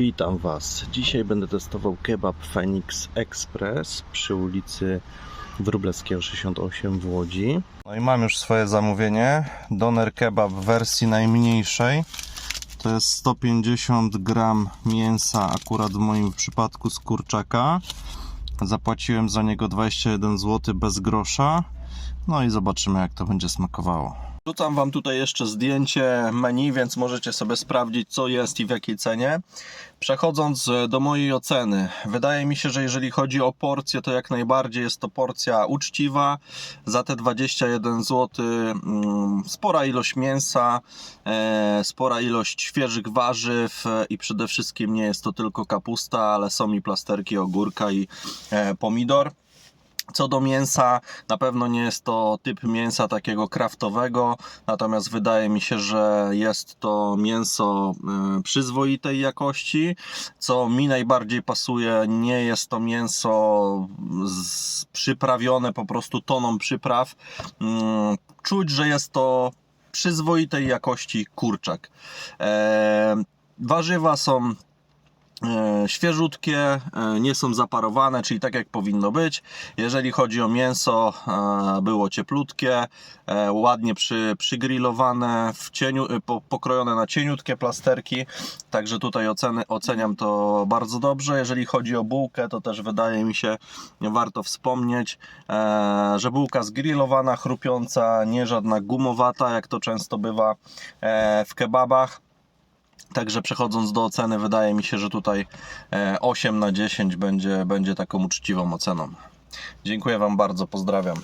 Witam Was. Dzisiaj będę testował kebab Phoenix Express przy ulicy Wróblewskiego 68 w Łodzi. No i mam już swoje zamówienie. Doner kebab w wersji najmniejszej. To jest 150 gram mięsa, akurat w moim przypadku z kurczaka. Zapłaciłem za niego 21 zł bez grosza. No i zobaczymy jak to będzie smakowało. Rzucam Wam tutaj jeszcze zdjęcie menu, więc możecie sobie sprawdzić co jest i w jakiej cenie. Przechodząc do mojej oceny, wydaje mi się, że jeżeli chodzi o porcję, to jak najbardziej jest to porcja uczciwa. Za te 21 zł mm, spora ilość mięsa, e, spora ilość świeżych warzyw i przede wszystkim nie jest to tylko kapusta, ale są i plasterki ogórka i e, pomidor. Co do mięsa, na pewno nie jest to typ mięsa takiego kraftowego, natomiast wydaje mi się, że jest to mięso y, przyzwoitej jakości. Co mi najbardziej pasuje, nie jest to mięso przyprawione po prostu toną przypraw. Mm, Czuć, że jest to przyzwoitej jakości kurczak. E, warzywa są e, świeżutkie, e, nie są zaparowane, czyli tak jak powinno być. Jeżeli chodzi o mięso, e, było cieplutkie, e, ładnie przy, przygrillowane, w cieniu, e, po, pokrojone na cieniutkie plasterki, także tutaj oceny, oceniam to bardzo dobrze. Jeżeli chodzi o bułkę, to też wydaje mi się warto wspomnieć, e, że bułka zgrillowana, chrupiąca, nie żadna gumowata, jak to często bywa e, w kebabach. Także przechodząc do oceny, wydaje mi się, że tutaj e, 8 na 10 będzie, będzie taką uczciwą oceną. Dziękuję Wam bardzo, pozdrawiam.